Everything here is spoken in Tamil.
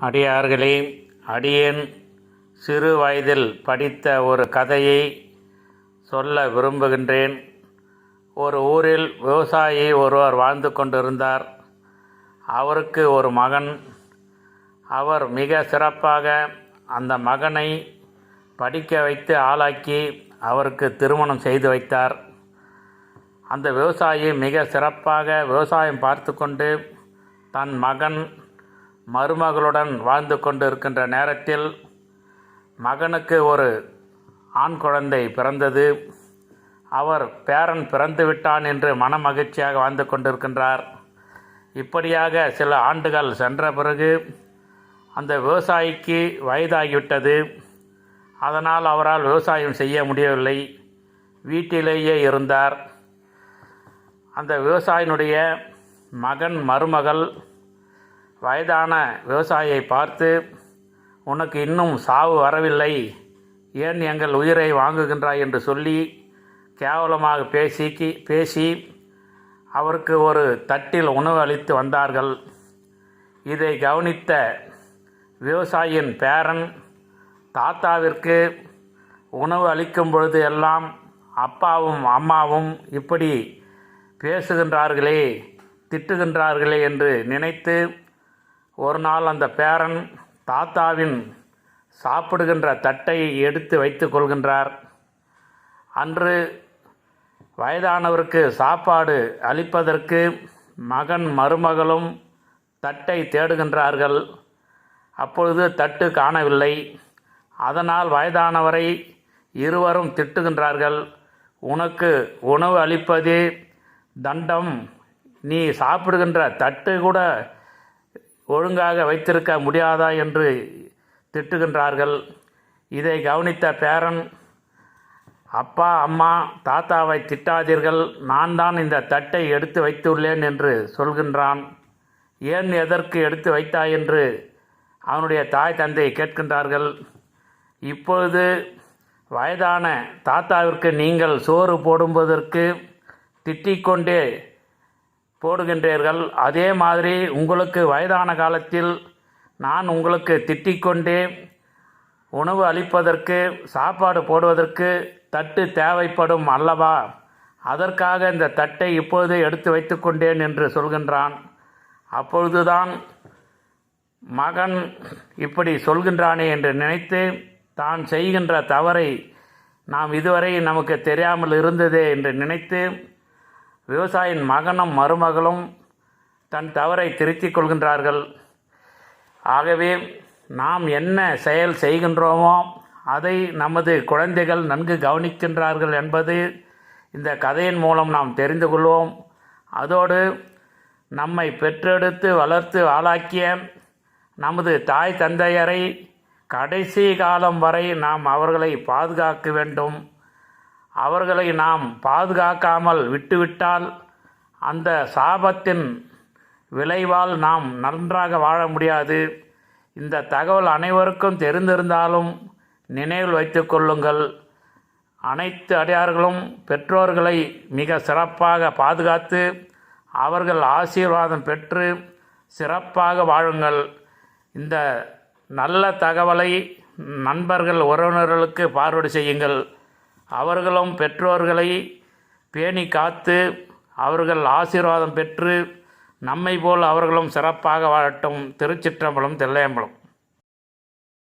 அடியார்களே அடியேன் சிறு வயதில் படித்த ஒரு கதையை சொல்ல விரும்புகின்றேன். ஒரு ஊரில் விவசாயி ஒருவர் வாழ்ந்து கொண்டிருந்தார். அவருக்கு ஒரு மகன். அவர் மிக சிறப்பாக அந்த மகனை படிக்க வைத்து ஆளாக்கி அவருக்கு திருமணம் செய்து வைத்தார். அந்த விவசாயி மிக சிறப்பாக விவசாயம் பார்த்து கொண்டு தன் மகன் மருமகளுடன் வாழ்ந்து கொண்டு இருக்கின்ற நேரத்தில் மகனுக்கு ஒரு ஆண் குழந்தை பிறந்தது. அவர் பேரன் பிறந்து விட்டான் என்று மன மகிழ்ச்சியாக வாழ்ந்து கொண்டிருக்கின்றார். இப்படியாக சில ஆண்டுகள் சென்ற பிறகு அந்த விவசாயிக்கு வயதாகிவிட்டது. அதனால் அவரால் விவசாயம் செய்ய முடியவில்லை. வீட்டிலேயே இருந்தார். அந்த விவசாயினுடைய மகன் மருமகள் வயதான விவசாயியை பார்த்து உனக்கு இன்னும் சாவு வரவில்லை. ஏன் எங்கள் உயிரை வாங்குகின்றாய்? என்று சொல்லி கேவலமாக பேசி பேசி அவருக்கு ஒரு தட்டில் உணவு அளித்து வந்தார்கள். இதை கவனித்த விவசாயியின் பேரன் தாத்தாவிற்கு உணவு அளிக்கும் பொழுது எல்லாம் அப்பாவும் அம்மாவும் இப்படி பேசுகின்றார்களே திட்டுகின்றார்களே என்று நினைத்து ஒரு நாள் அந்த பேரன் தாத்தாவின் சாப்பிடுகின்ற தட்டை எடுத்து வைத்து கொள்கின்றார். அன்று வயதானவருக்கு சாப்பாடு அளிப்பதற்கு மகன் மருமகளும் தட்டை தேடுகின்றார்கள். அப்பொழுது தட்டு காணவில்லை. அதனால் வயதானவரை இருவரும் திட்டுகின்றார்கள். உனக்கு உணவு அளிப்பதே தண்டம். நீ சாப்பிடுகின்ற தட்டு கூட ஒழுங்காக வைத்திருக்க முடியாதா என்று திட்டுகின்றார்கள். இதை கவனித்த பேரன் அப்பா அம்மா தாத்தாவை திட்டாதீர்கள். நான் தான் இந்த தட்டை எடுத்து வைத்துள்ளேன் என்று சொல்கின்றான். ஏன் எதற்கு எடுத்து வைத்தாய்? என்று அவனுடைய தாய் தந்தை கேட்கின்றார்கள். இப்பொழுது வயதான தாத்தாவிற்கு நீங்கள் சோறு போடுவதற்கு திட்டிக்கொண்டே போடுகின்றீர்கள். அதே மாதிரி உங்களுக்கு வயதான காலத்தில் நான் உங்களுக்கு திட்டிக்கொண்டே உணவு அளிப்பதற்கு சாப்பாடு போடுவதற்கு தட்டு தேவைப்படும் அல்லவா? அதற்காக இந்த தட்டை இப்பொழுது எடுத்து வைத்துக்கொண்டேன் என்று சொல்கின்றான். அப்பொழுதுதான் மகன் இப்படி சொல்கின்றானே என்று நினைத்து தான் செய்கின்ற தவறை நாம் இதுவரை நமக்கு தெரியாமல் இருந்ததே என்று நினைத்து விவசாயின் மகனும் மருமகளும் தன் தவறை திருத்திக் கொள்கின்றார்கள். ஆகவே நாம் என்ன செயல் செய்கின்றோமோ அதை நமது குழந்தைகள் நன்கு கவனிக்கின்றார்கள் என்பது இந்த கதையின் மூலம் நாம் தெரிந்து கொள்வோம். அதோடு நம்மை பெற்றெடுத்து வளர்த்து ஆளாக்கிய நமது தாய் தந்தையரை கடைசி காலம் வரை நாம் அவர்களை பாதுகாக்க வேண்டும். அவர்களை நாம் பாதுகாக்காமல் விட்டுவிட்டால் அந்த சாபத்தின் விளைவால் நாம் நன்றாக வாழ முடியாது. இந்த தகவல் அனைவருக்கும் தெரிந்திருந்தாலும் நினைவில் வைத்து கொள்ளுங்கள். அனைத்து அடியார்களும் பெற்றோர்களை மிக சிறப்பாக பாதுகாத்து அவர்கள் ஆசீர்வாதம் பெற்று சிறப்பாக வாழுங்கள். இந்த நல்ல தகவலை நண்பர்கள் உறவினர்களுக்கு பார்வடு செய்யுங்கள். அவர்களும் பெற்றோர்களை பேணி காத்து அவர்கள் ஆசீர்வாதம் பெற்று நம்மை போல் அவர்களும் சிறப்பாக வாழட்டும். திருச்சிற்றம்பலம் தில்லையம்பலம்.